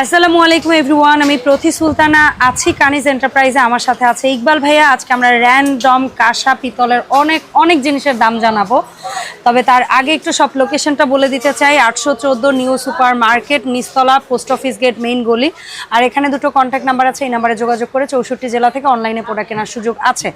আসসালামু আলাইকুম এভরিওয়ান। আমি প্রতি সুলতানা আছি কানিজ এন্টারপ্রাইজে। আমার সাথে আছে ইকবাল ভাইয়া। আজকে আমরা র্যান্ডম কাঁসা পিতলের অনেক অনেক জিনিসের দাম জানাব। তবে তার আগে একটু সব লোকেশনটা বলে দিতে চাই। আটশো চোদ্দ new super market Nistala post office gate main গলি। আর এখানে দুটো কন্ট্যাক্ট নাম্বার আছে এই নাম্বারে যোগাযোগ করে চৌষট্টি জেলা থেকে অনলাইনে প্রোডাক্ট কেনার সুযোগ আছে।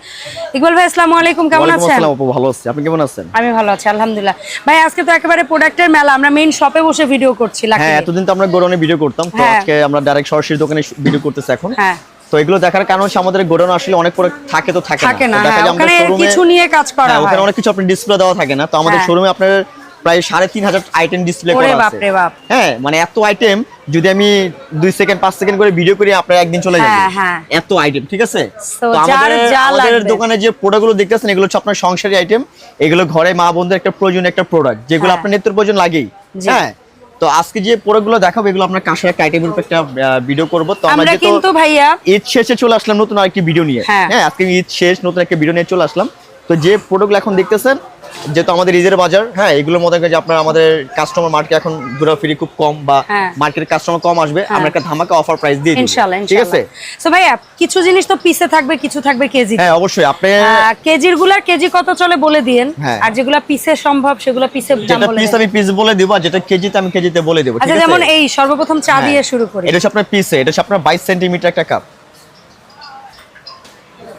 ইকবাল ভাই আসসালামু আলাইকুম কেমন আছেন? ভালো আছি। আপনি কেমন আছেন? আমি ভালো আছি আলহামদুলিল্লাহ। ভাই আজকে তো একেবারে প্রোডাক্টের মেলা। আমরা মেইন শপে বসে ভিডিও করছি হ্যাঁ এতদিন তো আমরা গোডাউনে ভিডিও করতাম। আজকে আমরা ডাইরেক্ট সরাসরি দোকানে ভিডিও করতেছি এখন। হ্যাঁ। তো এগুলো দেখার কারণ হচ্ছে আমাদের গোডাউন আসলে অনেক প্রোডাক্ট থাকে তো থাকে না। হ্যাঁ ওখানে কিছু নিয়ে কাজ করা হ্যাঁ, হয়। ওখানে অনেক কিছু আপনার ডিসপ্লে দেওয়া থাকে না। তো আমাদের হ্যাঁ। শোরুমে আপনার প্রায় সাড়ে তিন হাজার আইটেম ডিসপ্লে করা আছে। হ্যাঁ মানে এত আইটেম যদি আমি দুই সেকেন্ড পাঁচ সেকেন্ড করে ভিডিও করি আপনার একদিন চলে যাবে। হ্যাঁ, হ্যাঁ। এত আইটেম ঠিক আছে? তো আমাদের দোকানে যে প্রোডাক্টগুলো দেখতেছেন এগুলো হচ্ছে আপনার সংসারী আইটেম এগুলো ঘরে মা বোনদের একটা প্রয়োজনীয় একটা প্রোডাক্ট যেগুলো হ্যাঁ। আপনার নিত্য প্রয়োজন লাগেই হ্যাঁ? তো আজকে যে প্রোডাক্টগুলো দেখাবো এগুলো আপনার কাঁসার একটা আইটেমের উপর একটা ভিডিও করব। তো আমরা আমরা কিন্তু ভাইয়া ঈদ শেষে চলে আসলাম নতুন আরেকটি ভিডিও নিয়ে। হ্যাঁ। হ্যাঁ আজকে ঈদ শেষ নতুন একটা ভিডিও নিয়ে চলে আসলাম। তো যে প্রোডাক্টগুলো এখন দেখতেছেন যেহেতু আমাদের ঈদের বাজার হ্যাঁ এগুলোর মধ্যে যে আপনার আমাদের কাস্টমার মার্কেট এখন ঘোরাফিরি খুব কম বা হ্যাঁ। মার্কেটের কাস্টমার কম আসবে আমরা একটা ধামাকা অফার প্রাইস দিয়ে দিই ইনশাআল্লাহ ঠিক আছে? সো ভাইয়া কিছু জিনিস তো পিসে থাকবে কিছু থাকবে কেজি। হ্যাঁ অবশ্যই। আপনি কেজিরগুলার কেজি কত চলে বলে দিয়েন। হ্যাঁ। আর যেগুলা পিসে সম্ভব সেগুলা পিসে দাম যেটা বলে পিস আমি পিস বলে দিব আর যেটা কেজিতে আমি কেজিতে বলে দেবো ঠিক আচ্ছা আছে? যেমন এই সর্বপ্রথম চা হ্যাঁ। দিয়ে শুরু করি। এটা হচ্ছে আপনার পিসে এটা হচ্ছে আপনার বাইশ সেন্টিমিটার একটা কাপ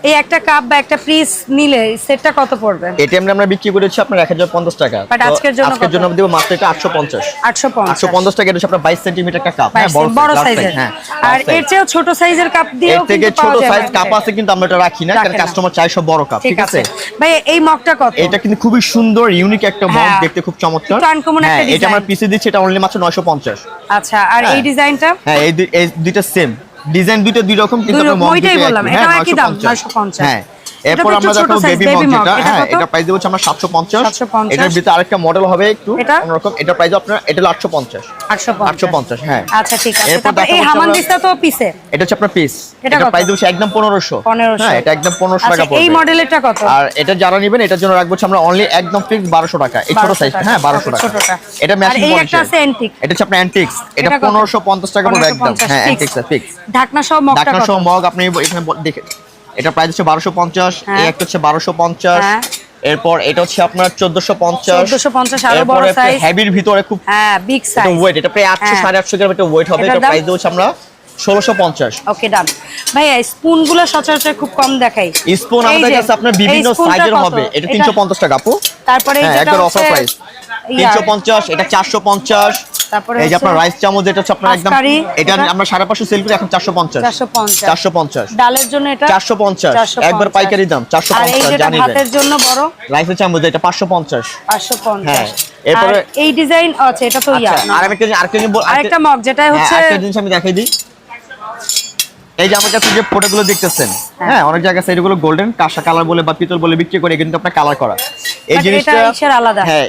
এই একটা কাপ বা একটা পিস নিলে সেটটা কত পড়বে? এটি আমরা বিক্রি করে হচ্ছে আপনার এক হাজার পঞ্চাশ টাকা। But তো আজকের জন্য আজকের জন্য দেবো মাত্র এটা আটশো পঞ্চাশ। আটশো আটশো পঞ্চাশ টাকা এটা আপনার বাইশ সেন্টিমিটার একটা কাপ হ্যাঁ বড় সাইজের হ্যাঁ আর এর চেয়েও ছোট সাইজের কাপ দিয়েও কিন্তু ছোট পাওয়া যায় সাইজ কাপ আছে কিন্তু আমরা এটা রাখি না কারণ কাস্টমার চাই সব বড় কাপ ঠিক আছে? ভাই এই মগটা কত? এটা কিন্তু খুবই সুন্দর ইউনিক একটা মগ হ্যাঁ। দেখতে খুব চমৎকার। একটা হ্যাঁ এটা আমরা পিসে দিচ্ছি এটা অনলি মাত্র 950 আচ্ছা আর। এই ডিজাইনটা হ্যাঁ এই দুইটা সেম ডিজাইন দুইটা দুই রকম কিন্তু আমরা মডেল রকম, ওইটাই বললাম, এটা হ্যাঁ, একই দাম, 950 950 হ্যাঁ। এরপর আমরা দেখাবো বেবি মগ যেটা হ্যাঁ এটা প্রাইস দেবো হচ্ছে আমরা 750 750 এটার ভিতরে আরেকটা মডেল হবে একটু এটা? অন্যরকম। এটা প্রাইস আপনার এটা হলো 850 850 হ্যাঁ। আচ্ছা ঠিক আছে। এরপর এই হামানদিস্তা তো পিসে এটা হচ্ছে আপনার পিস এটা এটা? প্রাইস হচ্ছে একদম 1500 1500 হ্যাঁ এটা একদম 1500 আচ্ছা টাকা পড়বে। এই মডেলেরটা কত? আর এটা যারা নেবেন এটার জন্য রাখব আমরা অনলি একদম ফিক্স 1200 টাকা। এই ছোট 1200 সাইজ টাকা। হ্যাঁ 1200 Okay, টাকা। এটা ম্যাচিং এই একটা আছে antique। এটা হচ্ছে আপনার অ্যান্টিক্স এটা এটা কত? 1550 টাকা পড়বে একদম। হ্যাঁ। অ্যান্টিক্স ফিক্স ঢাকনা সহ মগটা ঢাকনা সহ মগ আপনি এখানে দেখে এটা প্রাইস হচ্ছে 1250 হ্যাঁ। এই একটা হচ্ছে বারোশো পঞ্চাশ এরপর এটা হচ্ছে আপনার 1450 1450 আরও বড় size। হেভির ভিতরে খুব হ্যাঁ বিগ এটা সাইজ ওয়েট এটা প্রায় 800 হ্যাঁ। 850 গ্রাম একটা ওয়েট হবে। এটা? প্রাইস হচ্ছে আমরা 1650 ওকে ডান ভাইয়া স্পুনগুলো সচরাচর খুব কম দেখাই। স্পুন আমাদের কাছে আপনার বিভিন্ন সাইজের হবে। এটা 350 টাকা আপু। তারপরে এই হ্যাঁ একবার অফার প্রাইস ইয়া, 350 এটা 450 তারপরে এই যে আপনার রাইস চামচ এটা হচ্ছে আপনার একদম এটা? আমরা 550 সেল করি এখন 450 450 450 ডালের জন্য এটা 450 450 একবার পাইকারি দাম আর এই 450 যেটা ভাতের জন্য বড়? রাইসের চামচ এটা 550 550 হ্যাঁ, এরপরে- এই ডিজাইন আচ্ছা এটা তো ইয়া আচ্ছা আর আমি আরেকটা জিনিস বল- আরেকটা মগ যেটা হ্যাঁ, হচ্ছে আরেকটা জিনিস আমি দেখাই দিই। এই যে আমার কাছে যে প্রোডাক্টগুলো দেখতেছেন হ্যাঁ। অনেক জায়গায় এগুলো গোল্ডেন কাঁসা কালার বলে বা পিতল বলে বিক্রি করে কিন্তু আপনার কালার করা। এই জিনিসটা আলাদা। হ্যাঁ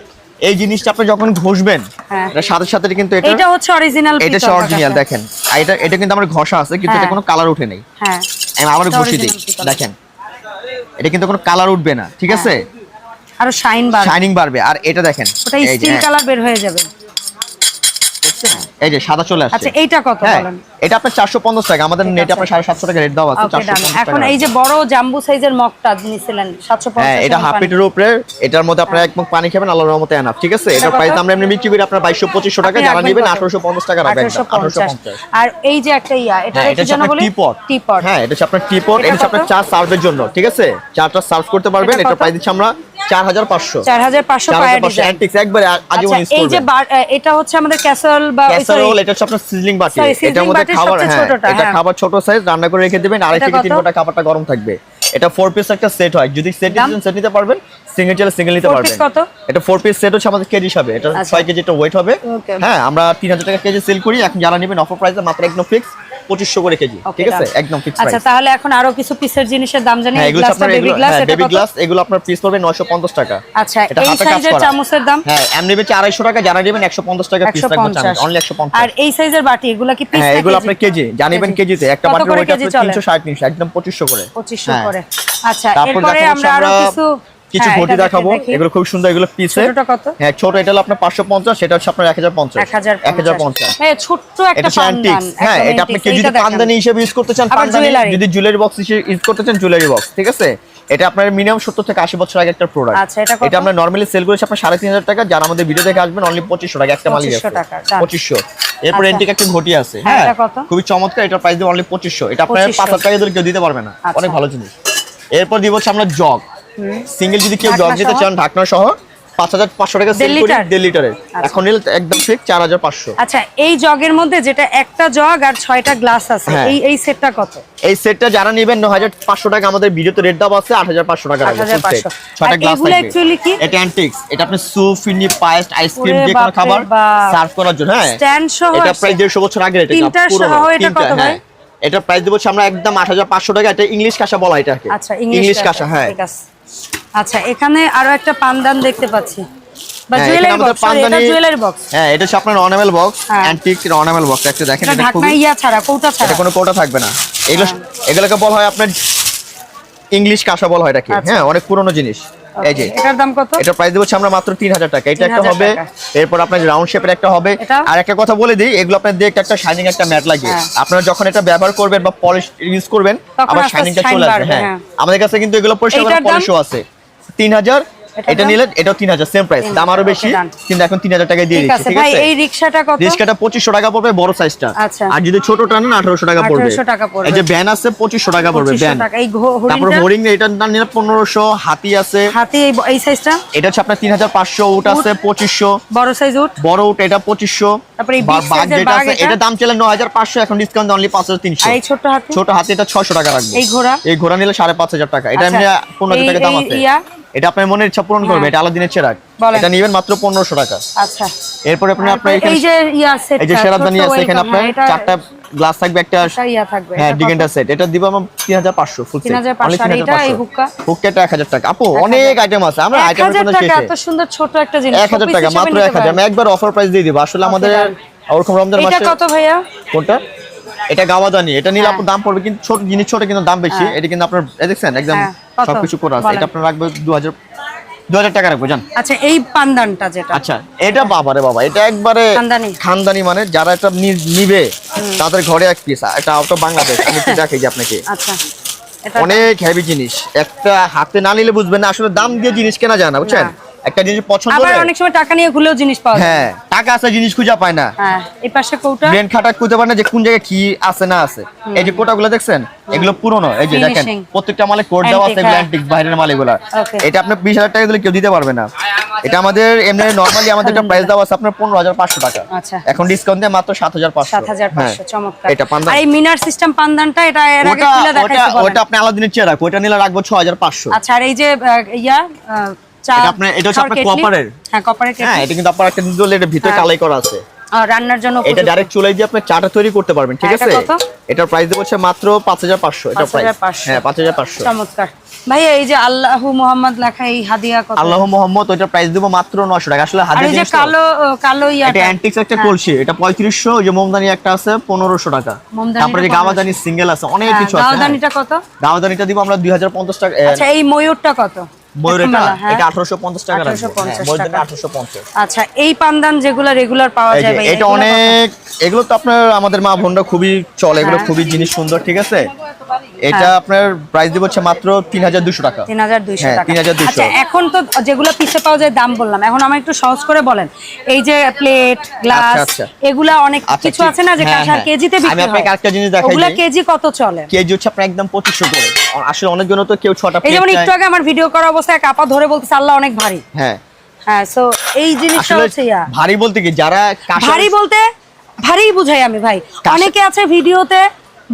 এই জিনিসটা আপনি যখন ঘষবেন হ্যাঁ। সাথে সাথে কিন্তু এটা এটা হচ্ছে অরিজিনাল এটা অরিজিনাল দেখেন। এটা এটা কিন্তু আমার ঘষা আছে কিন্তু এটা হ্যাঁ। কোনো কালার উঠে নেই। হ্যাঁ। আমি আবার এটা ঘষি দিই দেখেন। এটা কিন্তু কোনো কালার উঠবে না ঠিক আছে? আরও শাইন বাড়বে। শাইনিং বাড়বে। আর এটা দেখেন ওটা স্টিল হ্যাঁ, কালার বের হয়ে যাবে? এই যে সাদা চলে আসছে। আচ্ছা এইটা কত হ্যাঁ বলেন? এটা আপনার 450 টাকা আমাদের নেটে আপনার 750 টাকা রেট দেওয়া আছে ওকে ডান 450 এখন এই যে বড় জাম্বু সাইজের মগটা নিছিলেন 750 হ্যাঁ এটা হাফ। লিটার উপরে এটার মধ্যে আপনারা এক মুখ পানি খাবেন আল্লাহর রহমতে এনাফ ঠিক আছে? এটা প্রাইস আমরা এমনি বিক্রি করি আপনার 2200 2500 টাকা যারা নেবেন কত? 1850 টাকা রাখবেন 1850 আর এই যে একটা ইয়া এটা হ্যাঁ কি হচ্ছে যেন বলি টিপট টিপট হ্যাঁ এটা হচ্ছে আপনার টিপট এটা হচ্ছে আপনার? চা সার্ভের জন্য ঠিক আছে? চাটা সার্ভ করতে পারবেন এটা? প্রাইস দিচ্ছি আমরা 4500 4500 পায়া 4500 ডিজাইন অ্যান্টিক্স একবারে আজীবন আচ্ছা ইউজ এই যে এটা হচ্ছে আমাদের ক্যাসেল বা ওই এটা হচ্ছে আপনার সিজলিং বাটি। এটার মধ্যে খাবার হ্যাঁ এটা হ্যাঁ। খাবার ছোট সাইজ রান্না করে রেখে দিবেন। আড়াই থেকে তিন ঘণ্টা খাবারটা গরম থাকবে। এটা ফোর পিস একটা সেট হয়। যদি সেট? সেট নিতে পারবেন সিঙ্গেল চাইলে সিঙ্গেল নিতে পারবেন। কত? এটা ফোর পিস সেট হচ্ছে আমাদের কেজি হিসাবে। এটা আচ্ছা। ছয় কেজি একটা ওয়েট হবে। হ্যাঁ আমরা তিন হাজার টাকা কেজি সেল করি। এখন যারা নেবেন অফার প্রাইসে মাত্র একদম ফিক্স পঁচিশশো করে কেজি। ঠিক আছে? একদম ফিক্স আচ্ছা তাহলে এখন আরও কিছু পিসের জিনিসের দাম জানি। হ্যাঁ এগুলো আপনার বেবি গ্লাস হ্যাঁ এটা বেবি গ্লাস এগুলো আপনার পিস পড়বে 950 টাকা। আচ্ছা এটা হাতে কাজ করা। চামচের দাম? হ্যাঁ এমনি বেচে 250 টাকা যারা নেবেন 150 টাকা পিস রাখব 150 অনলি 150 আর এই সাইজের বাটি এগুলা কি পিস হ্যাঁ এগুলো আপনার কেজি জানিবেন কেজিতে। একটা বাটির ওয়েট আপনার চলে? 300 একদম 2500 করে। 2500 হ্যাঁ। করে। আচ্ছা তারপর এরপরে আমরা আরও কিছু কিছু হ্যাঁ, ঘটি দেখাবো। এগুলো খুব সুন্দর এগুলো পিসে হ্যাঁ ছোট এটা হলো আপনার পাঁচশো পঞ্চাশ সেটা হচ্ছে আপনার এক হাজার পঞ্চাশ। এক হাজার এক হাজার পঞ্চাশ। হ্যাঁ ছোট্ট একটা এটা পান্দান হ্যাঁ এটা আপনি কেউ যদি পান্দানি হিসেবে ইউজ করতে চান পান্দানি যদি জুয়েলারি বক্স হিসেবে ইউজ করতে চান জুয়েলারি বক্স ঠিক আছে? এটা আপনার মিনিমাম সত্তর থেকে আশি বছর আগে একটা প্রোডাক্ট আচ্ছা, এটা? এটা আমরা নর্মালি সেল করেছি আপনার সাড়ে তিন হাজার টাকা যারা আমাদের ভিডিও দেখে আসবেন অনলি পঁচিশশো টাকা একটা 2500 আছে টাকা, done। পঁচিশশো। এরপর আচ্ছা। এন্টিক একটা ঘটি আছে হ্যাঁ, হ্যাঁ? এটা কত? খুবই চমৎকার এটার প্রাইস দিব অনলি পঁচিশশো। এটা আপনার 2500 পাঁচ হাজার টাকা দিলে কেউ দিতে পারবে না। আচ্ছা। অনেক ভালো জিনিস। এরপর দিব হচ্ছে আমরা জগ সিঙ্গেল যদি কেউ জগ দিতে চান ঢাকনা সহ পাঁচ হাজার পাঁচশো টাকা সেল করি দেড় লিটারের। আচ্ছা। এখন একদম ঠিক চার হাজার পাঁচশো। আচ্ছা এই জগের মধ্যে যেটা একটা জগ আর ছয়টা গ্লাস আছে হ্যাঁ। এই এই সেটটা কত? এই সেটটা যারা নেবেন ন হাজার পাঁচশো টাকা আমাদের ভিডিওতে রেট দেওয়া আছে আট হাজার পাঁচশো টাকা রাখবে full set। 8,500 ছয়টা গ্লাস কি? এটা অ্যান্টিক্স এটা আপনি স্যুপ ফিরনি পায়েস আইসক্রিম যে কোনো খাবার সার্ভ করার জন্য হ্যাঁ। Stand সহ এটা প্রায় দেড়শো বছর আগে এটা তিনটা সহ এটা কত ভাই? হ্যাঁ। এটা প্রাইস দেবো আমরা একদম আট হাজার পাঁচশো টাকা এটা ইংলিশ কাঁসা বলা এটাকে। আচ্ছা ইংলিশ কাঁসা। হ্যাঁ। আচ্ছা এখানে আরও একটা পানদান দেখতে পাচ্ছি হ্যাঁ, এটা হ্যাঁ এটা আপনার অর্নামেল বক্স হ্যাঁ। অ্যান্টিক অর্নামেল বক্স একটা দেখেন এটা এটা খুবই ইয়া ছাড়া কৌটা ছাড়া এটা কোনো কৌটা থাকবে না এগুলো হ্যাঁ। এগুলোকে বলা হয় আপনার ইংলিশ কাঁসা বল হয় এটাকে আচ্ছা। হ্যাঁ অনেক পুরনো জিনিস এই যে এটার দাম কত? এটা প্রাইস দেবো আমরা মাত্র তিন হাজার টাকা। এটা একটা হবে এরপর আপনার রাউন্ড শেপের একটা হবে। আর একটা কথা বলে দিই এগুলো আপনার দেখতে একটা শাইনিং একটা ম্যাট লাগে হ্যাঁ। আপনারা যখন এটা ব্যবহার করবেন বা পলিশ ইউজ করবেন আবার শাইনিংটা চলে আসবে হ্যাঁ। হ্যাঁ। আমাদের কাছে কিন্তু এগুলো পরিষ্কার পলিশও আছে তিন হাজার এটার এটা নিলে এটাও তিন হাজার সেম প্রাইস দাম আরও বেশি কিন্তু এখন তিন হাজার টাকায় দিয়ে ঠিক দিচ্ছি আছে ঠিক ভাই আছে? এই রিকশাটা কত? রিস্কাটা পঁচিশশো টাকা পড়বে বড় সাইজটা আচ্ছা। আর যদি ছোটটা নেন আঠারোশো টাকা পড়বে। 1800 টাকা পড়বে। এই যে ব্যান আছে পঁচিশশো টাকা পড়বে 2500 টাকা এই ঘো- তারপর হোরিং এটা না নিলে পনেরোশো হাতি আছে। হাতে এই সাইজটা এটা হচ্ছে আপনার তিন হাজার পাঁচশো উট আছে পঁচিশশো। বড় সাইজ উঠ বড় উট এটা পঁচিশশো। তারপরে এই এটা? এটা দাম হাজার পাঁচশো এখন ডিসকাউন্ট অনলি আর এই ছোট্ট হাতে? ছোট হাতে এটা ছয়শো টাকা রাখব। এই ঘোড়া? এই ঘোড়া নিলে সাড়ে পাঁচ হাজার টাকা। এটা আচ্ছা, এমনি পনেরো হাজার এই- টাকা দাম আছে? এটা আপনার মনের ইচ্ছা পূরণ করবে হ্যাঁ। এটা আলাদিনের চেরাক। এটা নিবেন মাত্র পনেরোশো টাকা আচ্ছা এরপরে আপনি আপনার এই যে ইয়া সেট এই যে সেরাদানি আছে এখানে আপনার চারটা গ্লাস থাকবে একটা ইয়া থাকবে হ্যাঁ এটা? সেট এটা দিব আমরা তিন হাজার পাঁচশো ফুল সেট 3500 আর এটা, এই হুক্কা? হুক্কাটা এক হাজার টাকা আপু অনেক আইটেম আছে আমরা আইটেমের টাকা এত সুন্দর ছোট একটা জিনিস এক হাজার showpiece টাকা মাত্র নিতে এক হাজার পারেন। আমি একবার অফার প্রাইস দিয়ে দিব আসলে আমাদের। ওরকম রমজান এটা মাসে কত ভাইয়া কোনটা এটা গাওয়াদানি এটা নিলে হ্যাঁ। আপনার দাম পড়বে কিন্তু ছোট জিনিস ছোট কিন্তু দাম বেশি হ্যাঁ। এটা কিন্তু আপনার দেখছেন একদম হ্যাঁ? সবকিছু করা আছে। এটা আপনার রাখবে 2000 2000 টাকা রাখব জান। আচ্ছা এই পান্দানটা যেটা। আচ্ছা এটা বাবা রে বাবা এটা একবারে খানদানি। খানদানি মানে যারা এটা নিবে তাদের ঘরে এক পিস এটা আউট অফ বাংলাদেশ আমি একটু দেখাই আপনাকে। আচ্ছা অনেক হেভি জিনিস। একটা হাতে না নিলে বুঝবেন না আসলে দাম দিয়ে জিনিস কেনা যায় না বুঝছেন। একটা জিনিস পছন্দ আবার অনেক সময় টাকা নিয়ে ঘুরেও জিনিস পাওয়া যায়। হ্যাঁ টাকা আছে জিনিস খুঁজে পায় না। হ্যাঁ এই পাশে কৌটা। ব্রেন খাটা খুঁজে পায় না যে কোন জায়গায় কি আছে না আছে। এই যে কোটাগুলো দেখছেন এগুলো পুরনো। এই যে দেখেন প্রত্যেকটা মালে কোড দেওয়া আছে হ্যাঁ। অ্যান্টিক বাইরের মাল এগুলো এটা বিশ হাজার টাকা দিলে কেউ দিতে পারবে না। এটা আমাদের এমনি নর্মালি আমাদের একটা প্রাইস দেওয়া আছে আপনার পনেরো হাজার পাঁচশো টাকা। আচ্ছা। এখন ডিসকাউন্ট দিয়ে মাত্র সাত হাজার পাঁচশো। সাত হাজার পাঁচশো চমৎকার। এটা পান্দান আর এই মিনার সিস্টেম পান্দানটা এটা এর আগে খুলে ওটা দেখাইছি ওটা আপনি আলাদিনের চেয়ে রাখো ওটা নিলে রাখব ছ হাজার পাঁচশো। আচ্ছা আর এই যে ইয়া আপনার- এটা হচ্ছে আপনার কপারের। হ্যাঁ কপারের হ্যাঁ এটা কিন্তু আপনার একটা দিলে এটা ভিতরে হ্যাঁ। কালাই করা আছে। আর রান্নার জন্য এটা ডাইরেক্ট চুলাই দিয়ে আপনি চাটা তৈরি করতে পারবেন ঠিক হ্যাঁ, আছে? এটার প্রাইস দেবো হচ্ছে মাত্র পাঁচ হাজার পাঁচশো এটা প্রাইস হ্যাঁ পাঁচ হাজার পাঁচশো। চমৎকার। ভাইয়া এই যে আল্লাহু মোহাম্মদ লেখা এই হাদিয়া কত? আল্লাহ মোহাম্মদ ওইটার প্রাইস দেবো মাত্র নশো টাকা। আসলে আর এই যে কালো আহ, কালো এটা অ্যান্টিক্স একটা। কলসি এটা পঁয়ত্রিশশো ওই যে মোমদানি একটা আছে পনেরোশো টাকা। তারপরে যে গাওয়াদানি সিঙ্গেল আছে অনেক হ্যাঁ, কিছু আছে হ্যাঁ। কত? গাওয়াদানিটা দিব আমরা দুই হাজার পঞ্চাশ টাকা আচ্ছা এই ময়ূরটা কত? ময়ূর এটা হ্যাঁ। এটা আঠারোশো পঞ্চাশ টাকা রাখব 1850 হ্যাঁ, টাকা। আচ্ছা এই পান্দান যেগুলো রেগুলার পাওয়া যায় এটা অনেক এগুলো তো আপনার আমাদের মা বোনরা খুবই চলে এগুলো হ্যাঁ। খুবই জিনিস সুন্দর ঠিক আছে এটা হ্যাঁ। আপনার প্রাইস দিব হচ্ছে মাত্র তিন হাজার দুশো টাকা। 3200 হ্যাঁ, টাকা। 3200 আচ্ছা এখন তো যেগুলো পিছে পাওয়া যায় দাম বললাম। এখন আমার একটু সহজ করে বলেন। এই যে প্লেট গ্লাস। এগুলা অনেক আচ্ছা, কিছু আছে না যে হ্যাঁ, হ্যাঁ। কেজিতে আমি আপনাকে হয়? আরেকটা জিনিস দেখাই দিই। কেজি কত চলে? কেজি হচ্ছে আপনার একদম পঁচিশশো করে। আসলে অনেকজন তো কেউ ছটা এই যেমন একটু আগে আমার ভিডিও করা অবস্থায় কাপা ধরে বলতেছে আল্লাহ অনেক ভারী। হ্যাঁ। হ্যাঁ সো এই জিনিসটা হচ্ছে ইয়া। ভারী বলতে কি যারা ভারী বলতে ভারী বুঝাই আমি ভাই। অনেকে আছে ভিডিওতে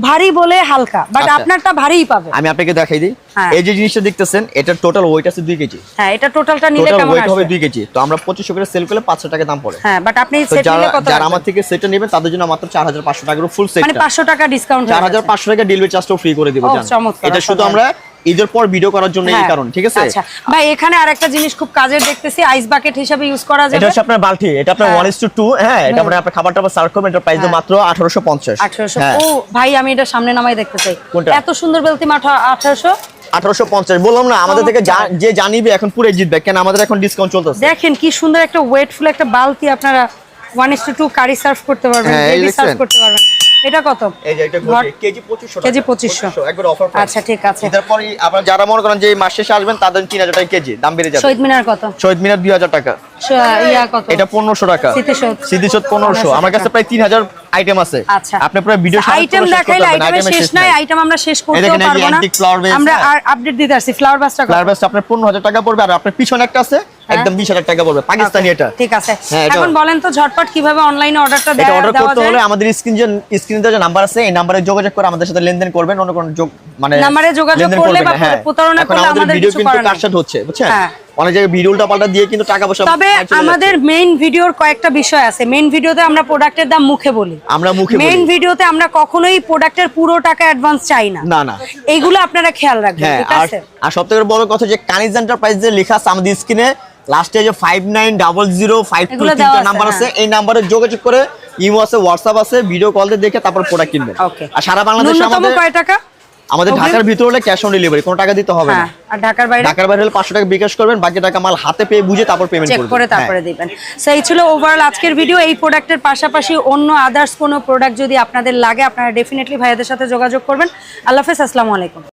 ভারী বলে হালকা বাট আচ্ছা। আপনারটা ভারীই পাবে। আমি আপনাকে দেখাই দিই। হ্যাঁ। এই যে জিনিসটা দেখতেছেন এটা টোটাল ওয়েট আছে 2 কেজি। হ্যাঁ এটা টোটালটা নিলে কেমন ওয়েট হবে আসবে? দুই কেজি। তো আমরা 2500 করে সেল করলে পাঁচশো টাকা দাম পড়ে। হ্যাঁ বাট আপনি সেট যারা নিলে কত যারা? আমার থেকে সেটটা নেবেন তাদের জন্য মাত্র চার হাজার পাঁচশো টাকার ফুল সেট মানে পাঁচশো টাকা ডিসকাউন্ট চার হাজার পাঁচশো টাকা ডেলিভারি চার্জটাও ফ্রি করে দিব জান। এটা শুধু আমরা ঈদের পর ভিডিও করার জন্য এই কারণ ঠিক আছে? আচ্ছা। ভাই এখানে আরেকটা জিনিস খুব কাজের দেখতেছি আইস বাকেট হিসাবে ইউজ করা যাবে। এটা হচ্ছে আপনার বালতি এটা আপনার হ্যাঁ। ওয়ান ইস টু টু হ্যাঁ এটা মানে আপনার খাবার টাবার সার্ভ করবেন এটার প্রাইস হ্যাঁ। মাত্র আঠারোশো পঞ্চাশ। 1800 হ্যাঁ। ও ভাই আমি এটা সামনে নামাই দেখতে চাই? এত সুন্দর বালতি মাঠা 1800 আঠারোশো পঞ্চাশ। বললাম না আমাদের থেকে যে জানিবে এখন পুরো জিতবে কেন আমাদের এখন ডিসকাউন্ট চলতেছে। দেখেন কি সুন্দর একটা ওয়েটফুল একটা বালতি আপনারা one is to curry serve করতে পারবেন হ্যাঁ, সার্ভ করতে পারবেন। এটা কত? এই যে এটা কেজি পঁচিশশো কেজি 2500 একবার অফার আচ্ছা ঠিক আছে। তারপরে আপনারা যারা মনে করেন যে এই মাস শেষে আসবেন তাদের তিন হাজার টাকা কেজি দাম বেড়ে যাবে। শহীদ মিনার কত? শহীদ মিনার দুই হাজার টাকা। ইয়া কত? এটা পনেরোশো টাকা। স্মৃতিসৌধ। স্মৃতিসৌধ পনেরোশো। আমার কাছে প্রায় তিন হাজার আইটেম আছে। আচ্ছা। আপনি প্রায় ভিডিও আইটেম দেখাইলে আইটেমের শেষ নাই আইটেম আমরা শেষ যে পারব না। আমরা হ্যাঁ। আর আপডেট দিতে আসছি ফ্লাওয়ার বাসটা ফ্লাওয়ার বেস্ট আপনার পনেরো হাজার টাকা পড়বে আর আপনার পিছনে একটা আছে একদম বিশ হাজার টাকা পড়বে পাকিস্তানি এটা। ঠিক আছে। হ্যাঁ, এখন বলেন তো ঝটপট কীভাবে অনলাইনে অর্ডারটা এটা অর্ডার করতে হলে আমাদের স্ক্রিন যে স্ক্রিনে যে নাম্বার আছে এই নাম্বারে যোগাযোগ করে আমাদের সাথে লেনদেন করবেন অন্য কোনো মানে নাম্বারে যোগাযোগ করলে বা হ্যাঁ। প্রতারণা করলে আমাদের কিছু করার নাই। হচ্ছে বুঝছেন? হ্যাঁ। অনেক জায়গায় ভিডিও পাল্টা দিয়ে কিন্তু টাকা পয়সা তবে আমাদের মেইন ভিডিওর কয়েকটা বিষয় আছে। মেইন ভিডিওতে আমরা প্রোডাক্টের দাম মুখে বলি। আমরা মুখে মেইন ভিডিওতে আমরা কখনোই প্রোডাক্টের পুরো টাকা অ্যাডভান্স চাই না। না না। এইগুলো আপনারা খেয়াল রাখবেন হ্যাঁ ঠিক আর আছে? আর সব বড় কথা যে কানিজ এন্টারপ্রাইজ যে লেখা আছে আমাদের স্ক্রিনে লাস্টে যে five nine double zero five two আছে, নাম্বার আছে হ্যাঁ। এই নাম্বারে যোগাযোগ করে ইমো আছে হোয়াটসঅ্যাপ আছে ভিডিও কল দিয়ে দেখে তারপর প্রোডাক্ট কিনবেন। আর সারা বাংলাদেশে আমাদের কয় টাকা? আমাদের? ঢাকার ভিতরে হলে ক্যাশ অন ডেলিভারি কোনো টাকা দিতে হবে না। হ্যাঁ আর ঢাকার বাইরে? ঢাকার বাইরে হলে পাঁচশো টাকা বিকাশ করবেন বাকি টাকা মাল হাতে পেয়ে বুঝে তারপর পেমেন্ট চেক করে হ্যাঁ। তারপরে দিবেন। সো এই ছিল ওভারঅল আজকের ভিডিও এই প্রোডাক্টের পাশাপাশি অন্য আদার্স কোনো প্রোডাক্ট যদি আপনাদের লাগে আপনারা ডেফিনেটলি ভাইয়াদের সাথে যোগাযোগ করবেন। আল্লাহ হাফেজ আসসালামু আলাইকুম।